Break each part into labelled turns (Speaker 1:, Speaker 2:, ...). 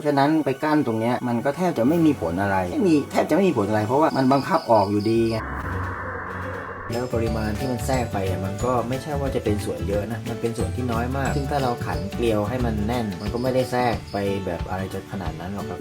Speaker 1: ราะฉะนั้นไปกั้นตรงเนี้ยมันก็แทบจะไม่มีผลอะไรไม่มีแทบจะไม่มีผลอะไร เพราะว่ามันบังคับออกอยู่ดีไงแล้วปริมาณที่มันแทรกไปมันก็ไม่ใช่ว่าจะเป็นส่วนเยอะนะ มันเป็นส่วนที่น้อยมาก ซึ่งถ้าเราขันเกลียวให้มันแน่น มันก็ไม่ได้แทรกไปแบบอะไรจนขนาดนั้นหรอกครับ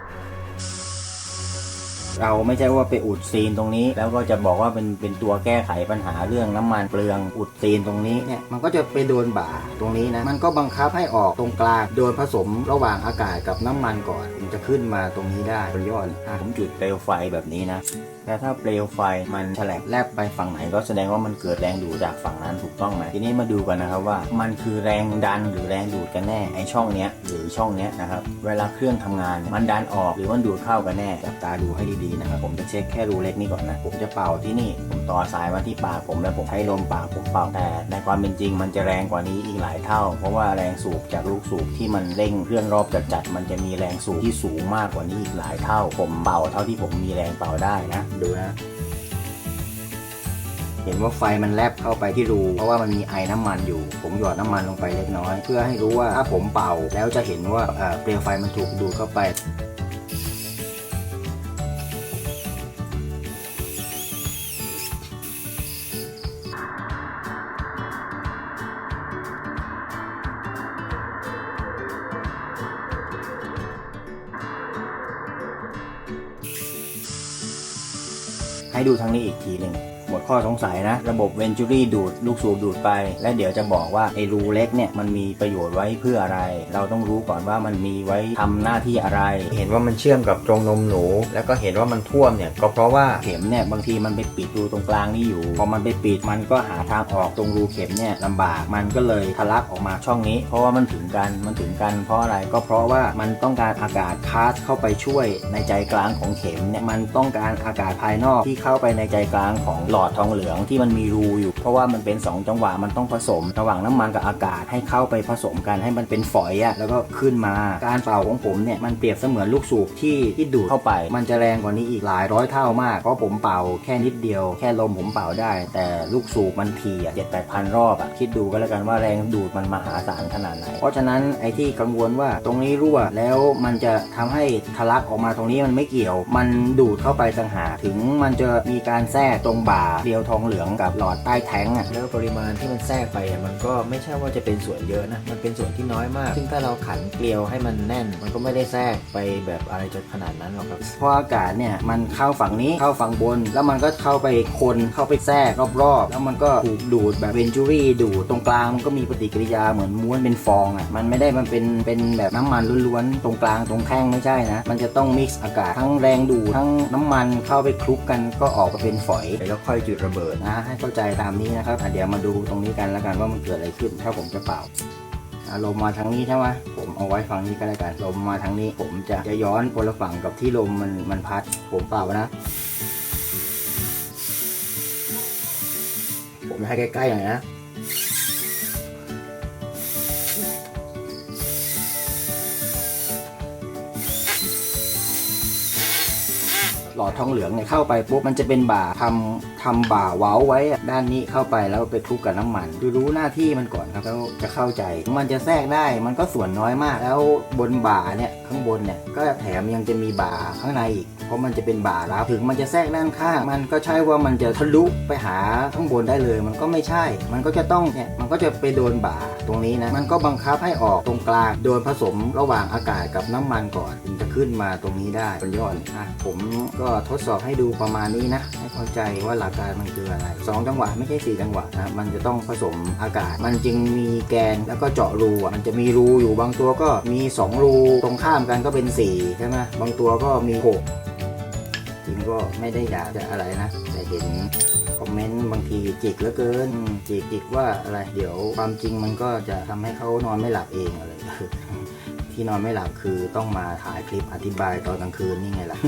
Speaker 1: เราไม่ใช่ว่าไปอุดซีนตรงนี้ แล้วก็จะบอกว่าเป็นเป็นตัวแก้ไขปัญหาเรื่องน้ำมันเปลืองอุดซีนตรงนี้เนี่ยมันก็จะไปโดนบ่าตรงนี้นะมันก็บังคับให้ออกตรงกลางโดยผสมระหว่างอากาศกับน้ำมันก่อนมันจะขึ้นมาตรงนี้ได้บนยอดอะผมจุดเปลวไฟแบบนี้นะแต่ถ้าเปลวไฟมันฉลบแลบไปฝั่งไหนก็แสดงว่ามันเกิดแรงดูดจากฝั่งนั้นถูกต้องไหมทีนี้มาดูกันนะครับว่ามันคือแรงดันหรือแรงดูดกันแน่ไอช่องเนี้ยหรือช่องเนี้ยนะครับเวลาเครื่องทำงาน มันดันออกหรือมันดูดเข้ากันแน่จับตาดูให้ดีๆนะครับผมจะเช็คแค่รูเล็กนี้ก่อนนะผมจะเป่าที่นี่ผมต่อสายมาที่ปากผมแล้วผมใช้ลมปากผมเป่าแต่ในความเป็นจริงมันจะแรงกว่านี้อีกหลายเท่า เพราะว่าแรงสูบจากลูกสูบที่มันเร่งเครื่องรอบจัดๆมันจะมีแรงสูบที่สูงมากกว่านี้อีกหลายเท่า ผมเป่าเท่าที่ผมมีแรงเป่าได้นะดูนะเห็นว่าไฟมันแลบเข้าไปที่รู เพราะว่ามันมีไอน้ำมันอยู่ ผมหยอดน้ำมันลงไปเล็กน้อย เพื่อให้รู้ว่าถ้าผมเป่าแล้วจะเห็นว่าเปลวไฟมันถูกดูดเข้าไป ให้ดูทางนี้อีกทีหนึ่ง หมดข้อสงสัยนะ ระบบเวนจูรี่ดูดลูกสูบดูดไป และเดี๋ยวจะบอกว่าไอ้รูเล็กเนี่ยมันมีประโยชน์ไว้เพื่ออะไร เราต้องรู้ก่อนว่ามันมีไว้ทำหน้าที่อะไร เห็นว่ามันเชื่อมกับตรงนมหนู แล้วก็เห็นว่ามันท่วมเนี่ยก็เพราะว่าเข็มเนี่ยบางทีมันไปปิดรูตรงกลางนี่อยู่พอมันไปปิดมันก็หาทางออกตรงรูเข็มเนี่ยลำบากมันก็เลยทะลักออกมาช่องนี้ เพราะว่ามันถึงกันมันถึงกันเพราะอะไรก็เพราะว่ามันต้องการอากาศพาสเข้าไปช่วยในใจกลางของเข็มเนี่ยมันต้องการอากาศภายนอกที่เข้าไปในใจกลางของหลอดทองเหลืองที่มันมีรูอยู่ เพราะว่ามันเป็น 2 จังหวะมันต้องผสม ระหว่างน้ำมันกับอากาศให้เข้าไปผสมกันให้มันเป็นฝอยอะแล้วก็ขึ้นมา การเป่าของผมเนี่ยมันเปรียบเสมือนลูกสูบที่ที่ดูดเข้าไป มันจะแรงกว่านี้อีกหลายร้อยเท่ามาก เพราะผมเป่าแค่นิดเดียว แค่ลมผมเป่าได้ แต่ลูกสูบมันทีอะเจ็ดแปดพันรอบอะคิดดูก็แล้วกันว่าแรงดูดมันมหาศาลขนาดไหน เพราะฉะนั้นไอ้ที่กังวลว่าตรงนี้รั่วแล้วมันจะทำให้ทะลักออกมาตรงนี้มันไม่เกี่ยว มันดูดเข้าไปต่างหากถึงมันจะมีการแทรกตรงบ่าเดียวทองเหลืองกับหลอดใต้แท้งอะแล้วปริมาณที่มันแทรกไปอะมันก็ไม่ใช่ว่าจะเป็นส่วนเยอะนะมันเป็นส่วนที่น้อยมาก ซึ่งถ้าเราขันเกลียวให้มันแน่น มันก็ไม่ได้แทรกไปแบบอะไรจนขนาดนั้นหรอกครับเพราะอากาศเนี่ยมันเข้าฝั่งนี้เข้าฝั่งบน แล้วมันก็เข้าไปคนเข้าไปแทรกรอบๆแล้วมันก็ถูกดูดแบบเวนจูรี่ดูดตรงกลางมันก็มีปฏิกิริยาเหมือนม้วนเป็นฟองอะมันไม่ได้มันเป็นเป็นแบบน้ำมันล้วนๆตรงกลางตรงแท่งไม่ใช่นะมันจะต้องมิกซ์อากาศทั้งแรงดูดทั้งน้ำมันเข้าไปคลุกกันก็ออกมาเป็นฝอยแล้วค่อยจุดระเบิดนะให้เข้าใจตามนี้นะครับเดี๋ยวมาดูตรงนี้กันแล้วกันว่ามันเกิดอะไรขึ้นถ้าผมจะเป่าอารมมาทางนี้ใช่ไหมผมเอาไว้ฝั่งนี้ก็แล้วกันลมมาทางนี้ผมจะจะย้อนคนละฝั่งกับที่ลมมันมันพัด ผมเป่านะ ผมให้ใกล้ๆหน่อยนะ ทองเหลืองเนี่ยเข้าไปปุ๊บมันจะเป็นบ่าทำทำบ่าเว้าไว้ด้านนี้เข้าไปแล้วไปคลุกกับน้ำมันดูรู้หน้าที่มันก่อนครับแล้วจะเข้าใจ มันจะแทรกได้มันก็ส่วนน้อยมาก แล้วบนบ่าเนี่ยข้างบนเนี่ยก็แถมยังจะมีบ่าข้างในอีกเพราะมันจะเป็นบ่ารับถึงมันจะแทรกด้านข้าง มันก็ใช่ว่ามันจะทะลุไปหาข้างบนได้เลย มันก็ไม่ใช่ มันก็จะต้องเนี่ยมันก็จะไปโดนบ่า ตรงนี้นะ มันก็บังคับให้ออกตรงกลาง โดยผสมระหว่างอากาศกับน้ำมันก่อนถึงจะขึ้นมาตรงนี้ได้บนยอดอะผมก็ทดสอบให้ดูประมาณนี้นะ ให้เข้าใจว่าหลักการมันคืออะไรสองจังหวะไม่ใช่สี่จังหวะนะมันจะต้องผสมอากาศ มันจึงมีแกนแล้วก็เจาะรูอะมันจะมีรูอยู่บางตัวก็มีสองรูตรงข้ามกันก็เป็นสี่ใช่ไหมบางตัวก็มีหกจริงก็ไม่ได้อยากจะอะไรนะ แต่เห็น คอมเมนต์บางทีจิกเหลือเกินอืมจิกจิกว่าอะไร เดี๋ยวความจริงมันก็จะทำให้เขานอนไม่หลับเองอะไรที่นอนไม่หลับคือต้องมาถ่ายคลิปอธิบายตอนกลางคืนนี่ไงล่ะ